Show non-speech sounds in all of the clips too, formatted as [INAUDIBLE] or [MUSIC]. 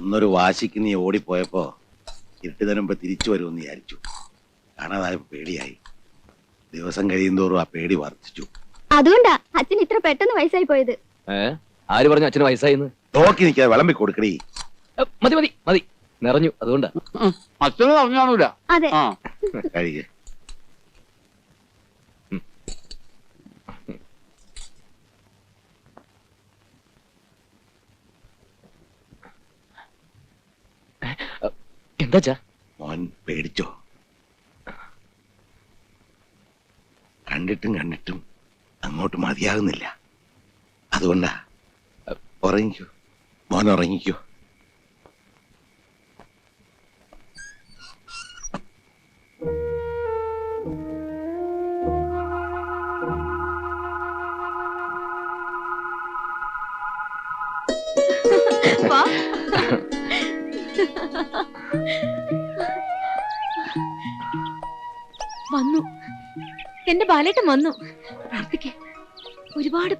അന്നൊരു വാശിക്ക് നീ ഓടിപ്പോയപ്പോ ഇരുട്ട് തരുമ്പോ തിരിച്ചു വരുമെന്ന് വിചാരിച്ചു. കാണാതായപ്പോ പേടിയായി. ദിവസം കഴിയുന്തോറും ആ പേടി വർദ്ധിച്ചു. അതുകൊണ്ടാ അച്ഛൻ ഇത്ര പെട്ടെന്ന് വയസ്സായി പോയത്. ആര് പറഞ്ഞു അച്ഛന് വയസ്സായിന്ന്? നോക്കി നിക്കാ വിളമ്പി കൊടുക്കണേ മതി മതി മതി. നിറഞ്ഞു അതുകൊണ്ടാ. അച്ഛനും കഴിക്കേ അതെ. എന്താ മോൻ പേടിച്ചോ? കണ്ടിട്ടും കണ്ടിട്ടും അങ്ങോട്ട് മതിയാകുന്നില്ല. അതുകൊണ്ടാ. ഉറങ്ങിക്കോ. മോൻ ഉറങ്ങിക്കോ.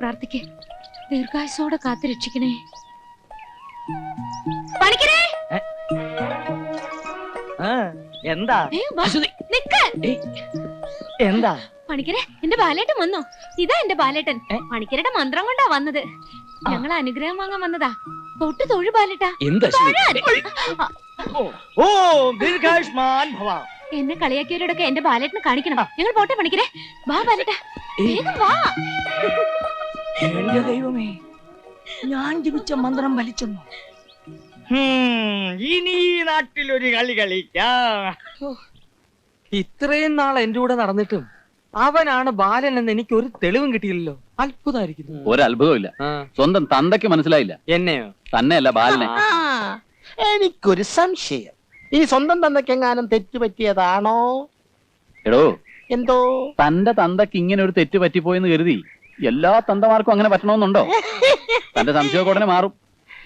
പ്രാർത്ഥിക്കേ. ദീർഘായുസോടെ കാത്തു രക്ഷിക്കണേ. പണിക്കരേ! എന്താ. എന്താ? പണിക്കരെ എന്റെ ബാലേട്ടൻ വന്നു? ഇതാ എന്റെ ബാലേട്ടൻ? പണിക്കരുടെ മന്ത്രം കൊണ്ടാ വന്നത്. ഞങ്ങൾ അനുഗ്രഹം വാങ്ങാൻ വന്നതാ. തൊട്ട് തൊഴു ബാലേട്ടാ. എന്നെ കളിയാക്കിയവരോടൊക്കെ എന്റെ ബാലേട്ടനെ കാണിക്കണം. ഞങ്ങൾ പോട്ടെ പണിക്കരെ? വാ ബാലേട്ടാ. വേഗം വാ. എന്റെ ദൈവമേ ഞാൻ ജപിച്ച മന്ത്രം വലിച്ചെന്നു ഇനി ഈ നാട്ടിലൊരു കളി കളിക്കാം. ഇത്രയും നാൾ എന്റെ കൂടെ നടന്നിട്ടും അവനാണ് ബാലൻ എന്ന് എനിക്ക് ഒരു തെളിവും കിട്ടിയില്ലല്ലോ. അത്ഭുതമായിരിക്കുന്നു. ഒരത്ഭുതമില്ല ഇല്ല സ്വന്തം തന്തയ്ക്ക് മനസ്സിലായില്ല. എന്നെയോ? തന്നെയല്ല ബാലനെ. ആ, എനിക്കൊരു സംശയം. ഈ സ്വന്തം തന്തയ്ക്കെങ്ങാനും തെറ്റുപറ്റിയതാണോ എടോ എന്തോ? തന്റെ തന്തയ്ക്ക് ഇങ്ങനെ ഒരു തെറ്റ് പറ്റിപ്പോയെന്ന് കരുതി. എല്ലാ തന്തമാർക്കും അങ്ങനെ പറ്റണമെന്നുണ്ടോ? തന്റെ സംശയമൊക്കെ ഉടനെ മാറും.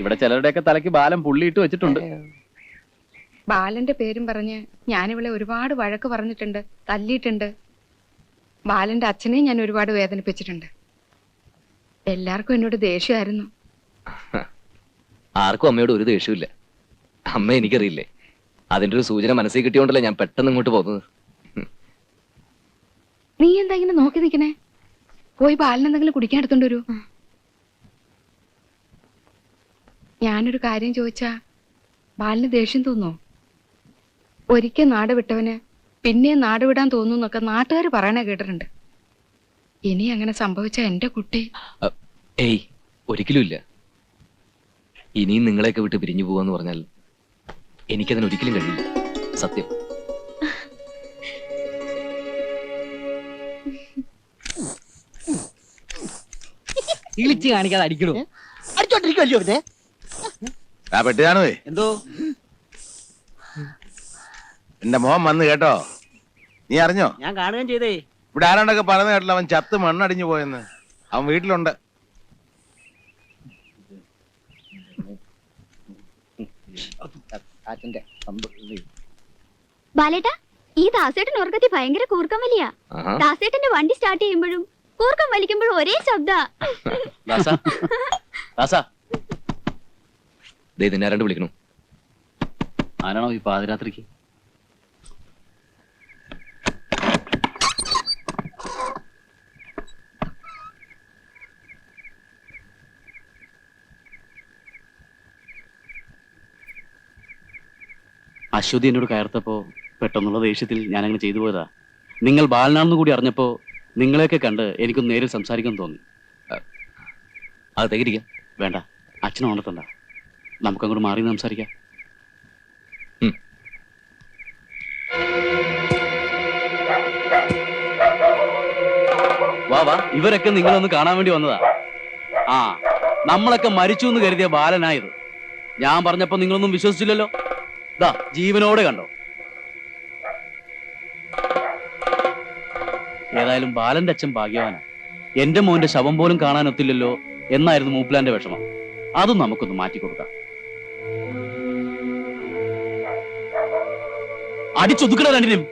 ഇവിടെ ചിലരുടെയൊക്കെ തലയ്ക്ക് ബാലം പുള്ളിയിട്ട് വെച്ചിട്ടുണ്ട്. ബാലന്റെ പേരും പറഞ്ഞ് ഞാനിവിടെ ഒരുപാട് വഴക്ക് പറഞ്ഞിട്ടുണ്ട് തല്ലിയിട്ടുണ്ട്. ബാലന്റെ അച്ഛനെയും ഞാൻ ഒരുപാട് വേദനിപ്പിച്ചിട്ടുണ്ട്. എല്ലാവർക്കും എന്നോട് ദേഷ്യമായിരുന്നു. ആർക്കും അമ്മയോട് ഒരു ദേഷ്യമില്ല അമ്മ എനിക്കറിയില്ലേ അതിന്റെ ഒരു സൂചന മനസ്സിൽ കിട്ടിയോണ്ടല്ലേ ഞാൻ പെട്ടെന്ന് ഇങ്ങോട്ട് പോകുന്നത്. നീ എന്താ ഇങ്ങനെ നോക്കി നിൽക്കണേ? പോയി എന്തെങ്കിലും കുടിക്കാൻ എടുത്തോണ്ട് വരൂ. ഞാനൊരു കാര്യം ചോദിച്ചാ ബാലിന് ദേഷ്യം തോന്നോ? ഒരിക്കൽ നാട് വിട്ടവന് പിന്നെ നാട് വിടാൻ തോന്നുന്നൊക്കെ നാട്ടുകാർ പറയണ കേട്ടിട്ടുണ്ട്. ഇനി അങ്ങനെ സംഭവിച്ച എന്റെ കുട്ടി ഏയ് ഒരിക്കലും ഇല്ല ഇനിയും നിങ്ങളെയൊക്കെ വിട്ട് പിരിഞ്ഞു പോവാന്ന് പറഞ്ഞാൽ എനിക്കതിന് ഒരിക്കലും കഴിയില്ല. സത്യം. ഇളിച്ച് കാണിക്കാതെ അടിക്കണു അടിച്ചോണ്ടിരിക്കുമല്ലോ ഇവനെ? ആ പെട്ടിയാണോ എന്തോ? എന്റെ മോൻ വന്ന് കേട്ടോ. നീ അറിഞ്ഞോ? ഞാൻ കാണുകയും ചെയ്തേ. ഇവിടെ ആരാണ്ടൊക്കെ പറഞ്ഞു കേട്ടില്ല അവൻ ചത്ത് മണ്ണടിഞ്ഞു പോയെന്ന്. അവൻ വീട്ടിലുണ്ട്. ബാലേട്ടാ ഈ ദാസേട്ടൻ ഉറക്കത്തി ഭയങ്കര കൂർക്കം വലിയ. ദാസേട്ടന്റെ വണ്ടി സ്റ്റാർട്ട് ചെയ്യുമ്പോഴും കൂർക്കം വലിക്കുമ്പോൾ ഒരേ ശബ്ദ. ആരാണ്ട് വിളിക്കണു? ആരാണോ ഈ പാതിരാത്രിക്ക്? അശ്വതി എന്നോട് കയർത്തപ്പോ പെട്ടെന്നുള്ള ദേഷ്യത്തിൽ ഞാനങ്ങനെ ചെയ്തു പോയതാ. നിങ്ങൾ ബാലനാണെന്ന് കൂടി അറിഞ്ഞപ്പോ നിങ്ങളെയൊക്കെ കണ്ട് എനിക്കൊന്ന് നേരിൽ സംസാരിക്കാൻ തോന്നി. അത് ഇരിക്കാം വേണ്ട അച്ഛനെ ഉണർത്തണ്ട നമുക്കങ്ങോട്ട് മാറി സംസാരിക്കാം. വാ വാ ഇവരൊക്കെ നിങ്ങളൊന്ന് കാണാൻ വേണ്ടി വന്നതാ. ആ നമ്മളൊക്കെ മരിച്ചു എന്ന് കരുതിയ ബാലനായത് ഞാൻ പറഞ്ഞപ്പോ നിങ്ങളൊന്നും വിശ്വസിച്ചില്ലല്ലോ. ദാ ജീവനോടെ കണ്ടോ? ഏതായാലും ബാലന്റെ അച്ഛൻ ഭാഗ്യവാനാണ് എന്റെ മോന്റെ ശവം പോലും കാണാനൊത്തില്ലല്ലോ എന്നായിരുന്നു മൂപ്പിലാന്റെ വിഷമം. അതും നമുക്കൊന്ന് മാറ്റി കൊടുക്കാം. അടിച്ചൊതുക്കണ രണ്ടിനും?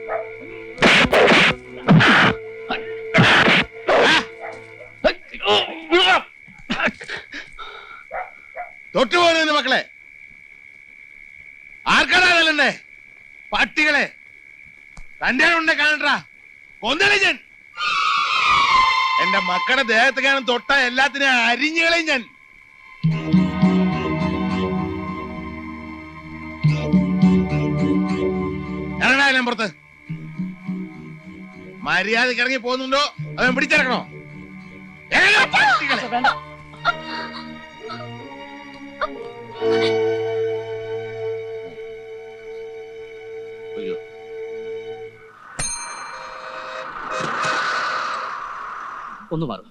തൊട്ടുപോകുന്നു മക്കളെ. ആർക്കടാ പട്ടികളെ. തന്റെ ഉണ്ട് കാണണ്ടാ എന്റെ മക്കളുടെ ദേഹത്തേക്കാണ് തൊട്ട എല്ലാത്തിനെയും അരിഞ്ഞുകളെ ഞാൻ. ഇറങ്ങടാ ഞാൻ പുറത്ത്. മര്യാദയ്ക്ക് ഇറങ്ങി പോകുന്നുണ്ടോ? അവൻ പിടിച്ചിറക്കണോ. അയ്യോ. ഒന്ന് മാറും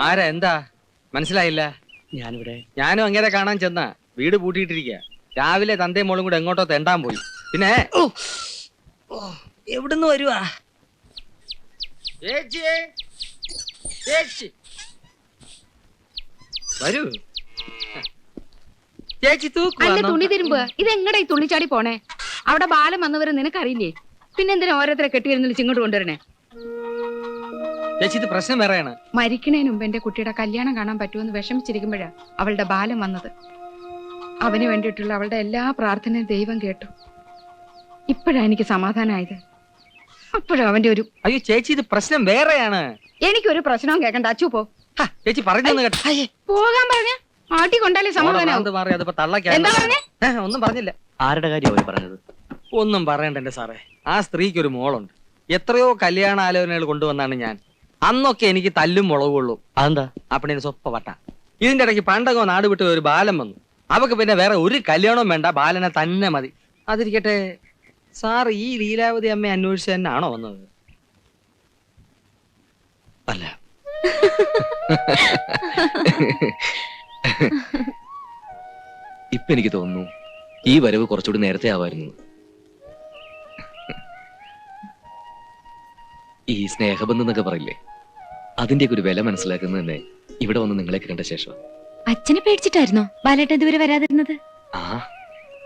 ആരാ? എന്താ? മനസ്സിലായില്ല. ഞാനിവിടെ. ഞാനും അങ്ങേരെ കാണാൻ ചെന്ന. വീട് പൂട്ടിയിട്ടിരിക്കുക രാവിലെ തന്തയും മോളും കൂടെ എങ്ങോട്ടോ തെണ്ടാൻ പോയി. പിന്നെ? എവിടുന്ന് വരുവാ? ചേച്ചിയേ, ചേച്ചി. വരൂ. ചേച്ചി അല്ല തുണി തൂക്കു ഇത് എങ്ങടെ ഈ തുള്ളിച്ചാടി പോണേ? അവിടെ ബാലം വന്നവരെ നിനക്കറിയില്ലേ? പിന്നെ എന്തിനാ ഓരോരുത്തരെ കെട്ടിയിരുന്നില്ല ഇങ്ങോട്ട് കൊണ്ടുവരണേ? ചേച്ചി ഇത് പ്രശ്നം വേറെയാണ്. മരിക്കണേന് മുമ്പ് എന്റെ കുട്ടിയുടെ കല്യാണം കാണാൻ പറ്റുമെന്ന് വിഷമിച്ചിരിക്കുമ്പോഴാ അവളുടെ ബാലം വന്നത്. അവന് വേണ്ടിയിട്ടുള്ള അവളുടെ എല്ലാ പ്രാർത്ഥനയും ദൈവം കേട്ടു. ഇപ്പോഴാ എനിക്ക് സമാധാനമായത്. അപ്പോഴും അവന്റെ ഒരു അയ്യോ ചേച്ചി ഇത് പ്രശ്നം വേറെയാണ്. എനിക്കൊരു പ്രശ്നവും കേക്കണ്ട. അച്ചു പോ. ഹ, ചേച്ചി പറഞ്ഞു കേട്ടോ. പോകാൻ പറഞ്ഞ. ആട്ടി കൊണ്ടാലേ സമാധാനാവും ഭ്രാന്ത് മാറി അതിപ്പോ തള്ളക്കാ എന്താ പറഞ്ഞേ? ഒന്നും പറഞ്ഞില്ല. ആരുടെ കാര്യമാണ് പറഞ്ഞത്? ഒന്നും പറയണ്ട എന്റെ സാറേ. ആ സ്ത്രീക്ക് ഒരു മോളുണ്ട്. എത്രയോ കല്യാണ ആലോചനകൾ കൊണ്ടുവന്നാണ് ഞാൻ. അന്നൊക്കെ എനിക്ക് തല്ലും മുളകുള്ളൂ അതെന്താ? അപ്പണിന് സ്വപ്പ വട്ട. ഇതിന്റെ ഇടയ്ക്ക് പണ്ടകോ നാട് വിട്ട് ഒരു ബാലൻ വന്നു. അവക്ക് പിന്നെ വേറെ ഒരു കല്യാണവും വേണ്ട. ബാലനെ തന്നെ മതി. അതിരിക്കട്ടെ സാർ ഈ ലീലാവതി അമ്മയെ അന്വേഷിച്ച് ആണോ വന്നത്? അല്ല. ഇപ്പൊ എനിക്ക് തോന്നുന്നു ഈ വരവ് കുറച്ചുകൂടി നേരത്തെ ആവായിരുന്നു. ഈ സ്നേഹബന്ധം എന്നൊക്കെ പറയില്ലേ? അതിന്റെയൊക്കെ ഒരു വില മനസ്സിലാക്കുന്നത് തന്നെ ഇവിടെ വന്ന് നിങ്ങളെ കണ്ട ശേഷം. അച്ഛനെ പേടിച്ചിട്ടായിരുന്നോ? ബാലേട്ടൻ ഇതുവരെ വരാതിരുന്നത്? ആ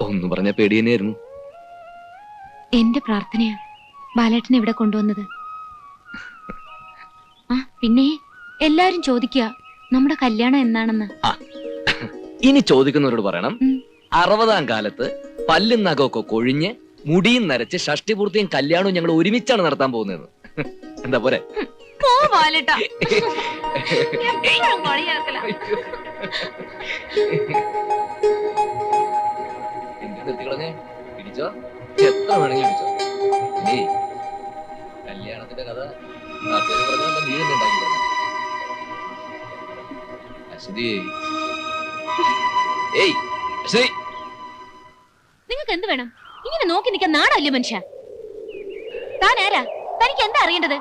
ഒന്നും പറഞ്ഞ പേടി തന്നെയായിരുന്നു. എന്റെ പ്രാർത്ഥനയാ ബാലേട്ടനെ ഇവിടെ കൊണ്ടുവന്നത്. ആ പിന്നെ എല്ലാരും ചോദിക്കുക നമ്മുടെ കല്യാണം എന്നാണെന്ന്. ഇനി ചോദിക്കുന്നവരോട് പറയണം. അറുപതാം കാലത്ത് പല്ലും നഖമൊക്കെ കൊഴിഞ്ഞ് മുടിയും നരച്ച് ഷഷ്ടിപൂർത്തിയും കല്യാണവും ഞങ്ങൾ ഒരുമിച്ചാണ് നടത്താൻ പോകുന്നത്. എന്താ പോരെ. [LAUGHS] പിടിച്ചോ. കല്യാണത്തിന്റെ നീ നിങ്ങൾക്ക് എന്ത് വേണം? ഇങ്ങനെ നോക്കി നിൽക്കാൻ നാണല്ലേ മനുഷ്യ? താൻ ആരാ? തനിക്ക് എന്താ അറിയേണ്ടത്?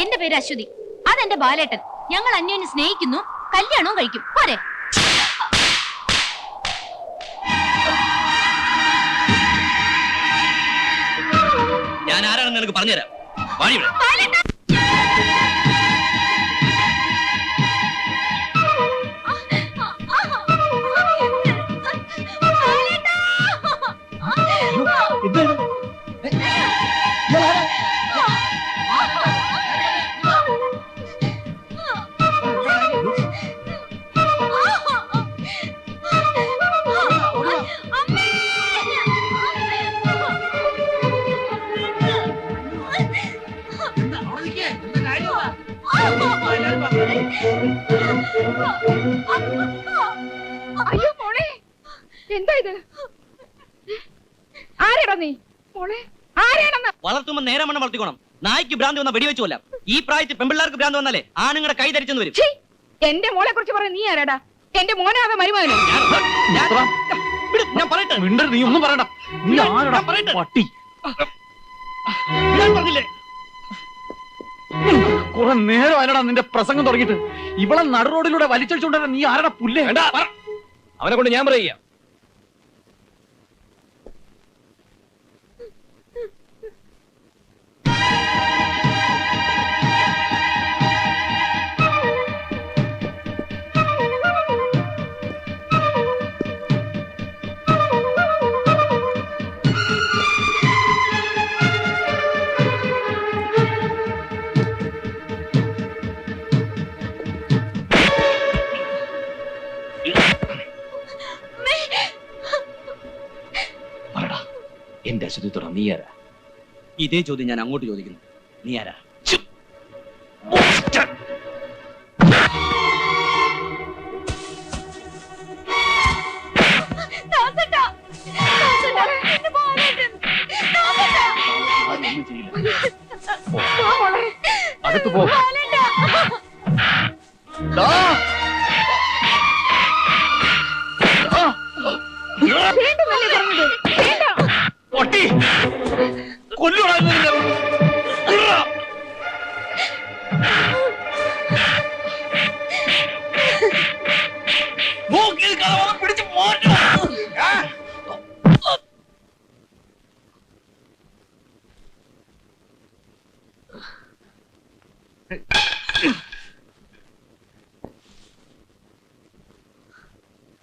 എന്റെ പേര് അശ്വതി. അതെന്റെ ബാലേട്ടൻ. ഞങ്ങൾ അന്യോന്യം സ്നേഹിക്കുന്നു കല്യാണവും കഴിക്കും. ഞാൻ ആരാണെന്ന് നിനക്ക് പറഞ്ഞുതരാം. വാടി ഇവിടെ. എന്താ ഇത്? ആരാടാ നീ? മോളെ. ആരാണെന്ന്? വളർത്തുമ്പോ നേരെ വണ്ണം വളർത്തിക്കോണം. നായ്ക്ക് ഭ്രാന്തി വന്ന വെടിവെച്ചു കൊല്ലാം ഈ പ്രായത്തിൽ പെമ്പിള്ളാർക്ക് ഭ്രാന്തി വന്നാലേ ആണുങ്ങളുടെ കൈ ധരിച്ചെന്ന് വരും. ഛീ, എന്റെ മോളെ കുറിച്ച് പറയാൻ നീ ആരാടാ? എന്റെ മോനാവ മരുമകനോ? ഞാൻ- വിട്, ഞാൻ പറയട്ടെ. നീ ഒന്നും പറയണ്ട. നീ ആരടാ ഞാൻ പറയട്ടെ. പട്ടി. ഞാൻ പറഞ്ഞില്ലേ? കുറെ നേരം അല്ലടാ നിന്റെ പ്രസംഗം തുടങ്ങിയിട്ട്. ഇവളെ നടുറോഡിലൂടെ വലിച്ചടിച്ചുകൊണ്ടിരുന്ന വലിച്ചടിച്ചോണ്ടാ നീ ആരടാ പുല്ലേ? അവനെ കൊണ്ട് ഞാൻ പറയുക. നീ ആരാ? ഇതേ ചോദ്യം ഞാൻ അങ്ങോട്ട് ചോദിക്കുന്നു. നീ ആരാ?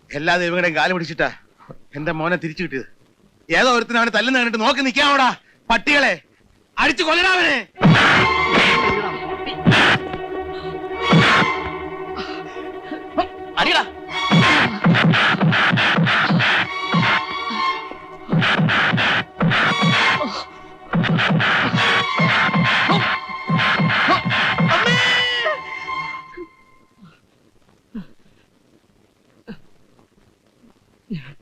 എല്ലാ ദൈവങ്ങളെയും കാൽ പിടിച്ചിട്ടാ എന്റെ മോനെ തിരിച്ചു കിട്ടിയത്. ഏതോ ഒരുത്തിന് അവനെ തല്ലുന്ന കണ്ടിട്ട് നോക്കി നിക്കാവടാ പട്ടികളെ അടിച്ചു കൊല്ലണവനെ Yeah.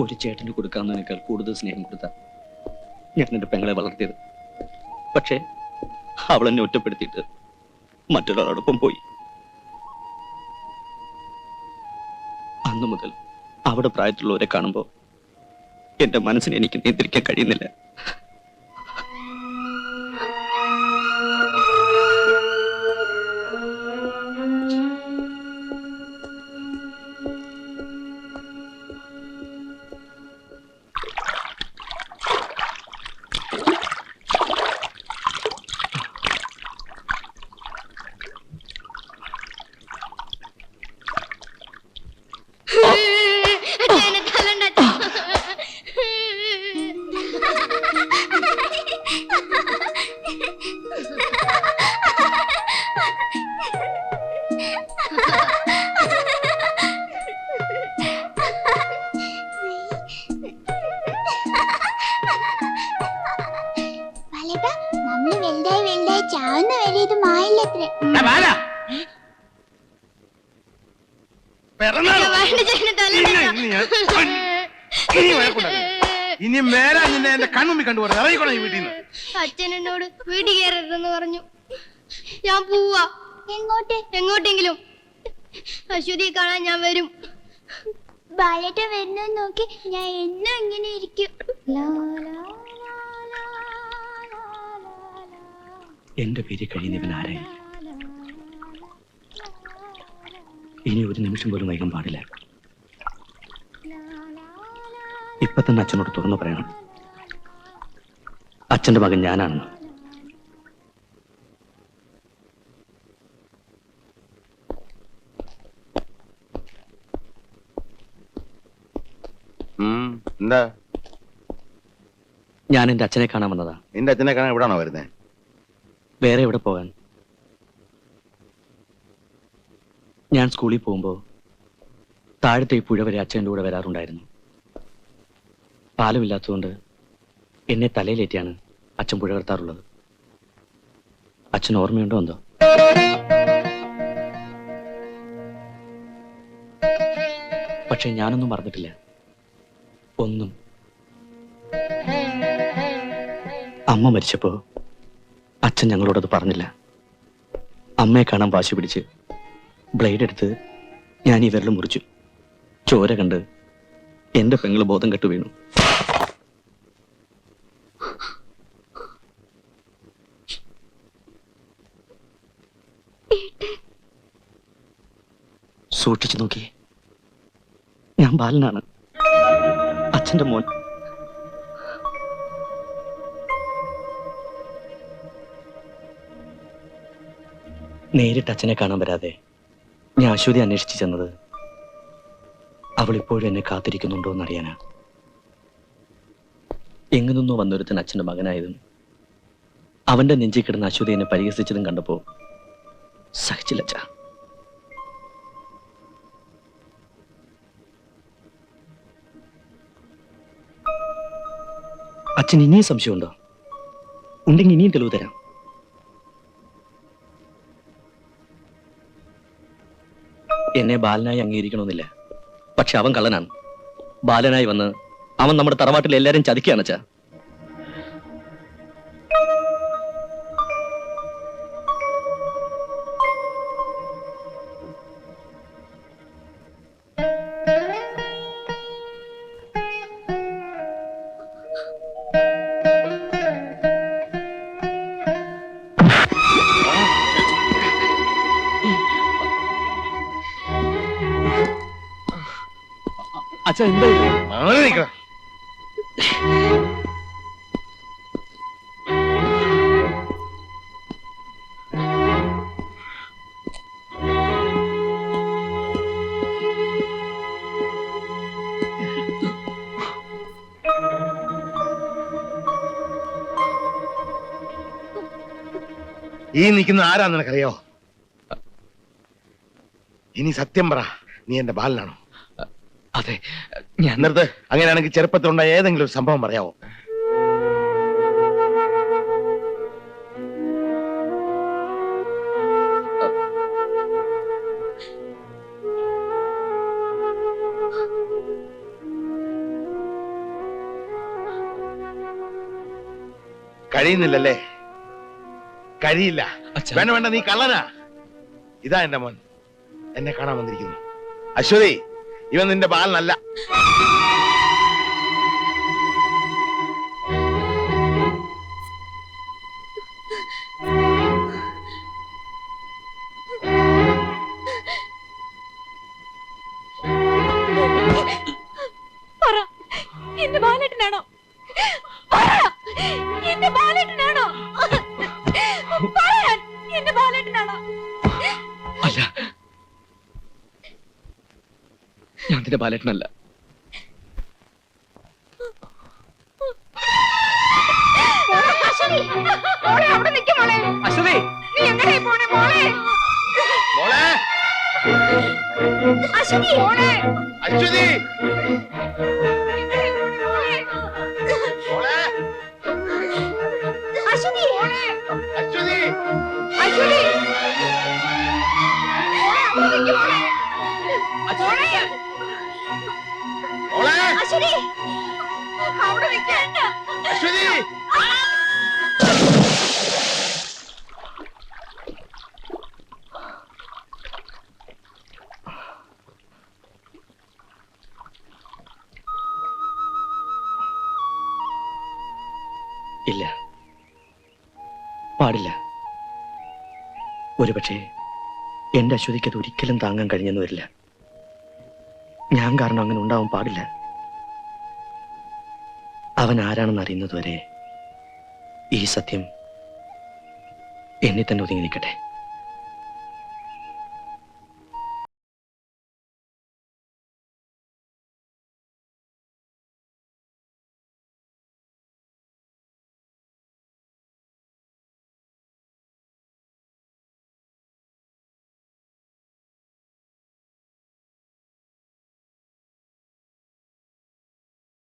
ഒരു ചേട്ടന് കൊടുക്കാവുന്നതിനേക്കാൾ കൂടുതൽ സ്നേഹം കൊടുത്ത. ഞാൻ എന്റെ പെങ്ങളെ വളർത്തിയത്. പക്ഷേ അവൾ എന്നെ ഒറ്റപ്പെടുത്തിയിട്ട് മറ്റൊരാളോടൊപ്പം പോയി. അന്നു മുതൽ അവിടെ പ്രായത്തിലുള്ളവരെ കാണുമ്പോൾ എന്റെ മനസ്സിനെ എനിക്ക് നിയന്ത്രിക്കാൻ കഴിയുന്നില്ല. മായില്ലത്രേ. ഇനി മേലെ നിന്നെ എന്റെ കൺമുമ്പിൽ കണ്ടുപോകരുത്. ഇറങ്ങിക്കോളാം ഈ വീട്ടിൽ നിന്ന് അച്ഛൻ എന്നോട് വീട്ടിൽ കയറരുതെന്ന് പറഞ്ഞു. ഞാൻ പോവാ. എങ്ങോട്ട്? എങ്ങോട്ടെങ്കിലും. അശ്വതി കാണാൻ ഞാൻ വരും. ബാലേട്ട വരുന്ന നോക്കി ഞാൻ എന്നും ഇങ്ങനെ ഇരിക്കും. എന്റെ പേര് കഴിയുന്നവൻ ആരായി? ഇനി ഒരു നിമിഷം പോലും വൈകാൻ പാടില്ല. ഇപ്പൊ തന്നെ അച്ഛനോട് തുറന്നു പറയണം. അച്ഛന്റെ മകൻ ഞാനാണെന്ന്. എന്താ? ഞാൻ എന്റെ അച്ഛനെ കാണാൻ വന്നതാ. നിന്റെ അച്ഛനെ കാണാൻ എവിടാണോ വരുന്നത് വേറെ എവിടെ പോകാൻ? ഞാൻ സ്കൂളിൽ പോകുമ്പോൾ താഴത്തെ പുഴ വരെ അച്ഛന്റെ കൂടെ വരാറുണ്ടായിരുന്നു. പാലമില്ലാത്തതുകൊണ്ട് എന്നെ തലയിലേറ്റിയാണ് അച്ഛൻ പുഴ കടത്താറുള്ളത്. അച്ഛൻ ഓർമ്മയുണ്ടോ എന്തോ? പക്ഷെ ഞാനൊന്നും മറന്നിട്ടില്ല. ഒന്നും. അമ്മ മരിച്ചപ്പോ അച്ഛൻ ഞങ്ങളോടത് പറഞ്ഞില്ല. അമ്മയെ കാണാൻ വാശി പിടിച്ച് ബ്ലേഡ് എടുത്ത് ഞാൻ ഈ വിരൽ മുറിച്ചു. ചോര കണ്ട് എന്റെ പെങ്ങൾ ബോധം കെട്ടു വീണു. സൂക്ഷിച്ചു നോക്കി ഞാൻ ബാലനാണ്. അച്ഛന്റെ മോൻ. നേരിട്ട് അച്ഛനെ കാണാൻ വരാതെ ഞാൻ അശ്വതി അന്വേഷിച്ചു ചെന്നത് അവൾ ഇപ്പോഴും എന്നെ കാത്തിരിക്കുന്നുണ്ടോ എന്നറിയാനാ. എങ്ങു നിന്നോ വന്നൊരുത്തൻ അച്ഛന്റെ മകനായതും അവന്റെ നെഞ്ചിൽ കിടന്ന അശ്വതി എന്നെ പരിഹസിച്ചതും കണ്ടപ്പോ സഹിച്ചില്ല അച്ഛാ. അച്ഛൻ ഇനിയും സംശയമുണ്ടോ? ഉണ്ടെങ്കിൽ ഇനിയും തെളിവ് തരാം. എന്നെ ബാലനായി അംഗീകരിക്കണമെന്നില്ല. പക്ഷെ അവൻ കള്ളനാണ്. ബാലനായി വന്ന് അവൻ നമ്മുടെ തറവാട്ടിൽ എല്ലാരും ചതിക്കുകയാണ് അച്ഛ എന്താ? മാറി ഈ നിൽക്കുന്ന ആരാന്ന് നിനക്കറിയോ? ഇനി സത്യം പറ നീ എന്റെ ബാലനാണോ? അതെ. ഞാൻ നിർത്ത്. അങ്ങനെയാണെങ്കിൽ ചെറുപ്പത്തിലുണ്ടായ ഏതെങ്കിലും ഒരു സംഭവം പറയാമോ കഴിയുന്നില്ലല്ലേ? കഴിയില്ല. വേണ്ട വേണ്ട നീ കള്ളനാ. ഇതാ എന്റെ മോൻ. എന്നെ കാണാൻ വന്നിരിക്കുന്നു. അശ്വതി. ഇവൻ നിന്റെ ബാലനല്ല ഞാൻ പാടില്ല. ഒരുപക്ഷെ എന്റെ അശ്വതിക്ക് അത് ഒരിക്കലും താങ്ങാൻ കഴിഞ്ഞെന്ന് വരില്ല. ഞാൻ കാരണം അങ്ങനെ ഉണ്ടാവാൻ പാടില്ല. അവൻ ആരാണെന്ന് അറിയുന്നതുവരെ ഈ സത്യം എന്നെ തന്നെ ഒതുങ്ങി നിൽക്കട്ടെ.